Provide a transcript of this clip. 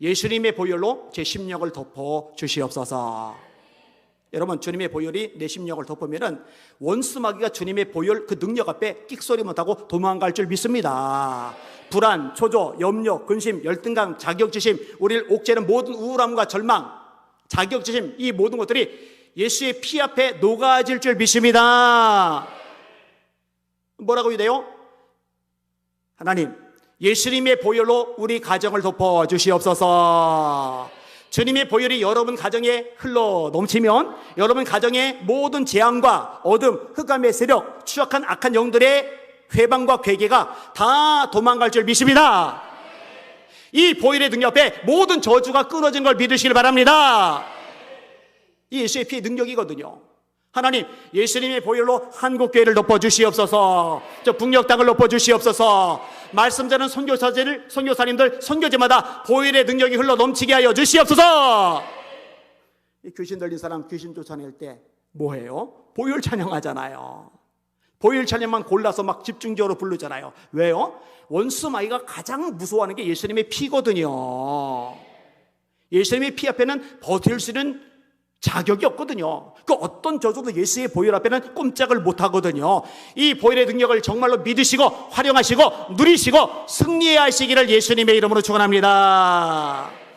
예수님의 보혈로 제 심령을 덮어 주시옵소서. 여러분 주님의 보혈이 내 심령을 덮으면은 원수 마귀가 주님의 보혈 그 능력 앞에 끽소리 못하고 도망갈 줄 믿습니다. 불안, 초조, 염려, 근심, 열등감, 자격지심, 우리를 옥죄는 모든 우울함과 절망, 자격지심 이 모든 것들이 예수의 피 앞에 녹아질 줄 믿습니다. 뭐라고 돼요? 하나님, 예수님의 보혈로 우리 가정을 덮어 주시옵소서. 주님의 보혈이 여러분 가정에 흘러 넘치면 여러분 가정의 모든 재앙과 어둠, 흑암의 세력, 추악한 악한 영들의 회방과 괴계가 다 도망갈 줄 믿습니다. 이 보혈의 능력 앞에 모든 저주가 끊어진 걸 믿으시길 바랍니다. 이 예수의 피의 능력이거든요. 하나님, 예수님의 보혈로 한국교회를 덮어주시옵소서. 저 북녘 땅을 덮어주시옵소서. 말씀 전하는 선교사들, 선교사님들, 선교제마다 보혈의 능력이 흘러 넘치게 하여 주시옵소서. 이 귀신 들린 사람 귀신 쫓아낼 때 뭐해요? 보혈 찬양하잖아요. 보혈 찬양만 골라서 막 집중적으로 부르잖아요. 왜요? 원수 마귀가 가장 무서워하는 게 예수님의 피거든요. 예수님의 피 앞에는 버틸 수 있는 자격이 없거든요. 그 어떤 저주도 예수의 보혈 앞에는 꼼짝을 못 하거든요. 이 보혈의 능력을 정말로 믿으시고 활용하시고 누리시고 승리하시기를 예수님의 이름으로 축원합니다.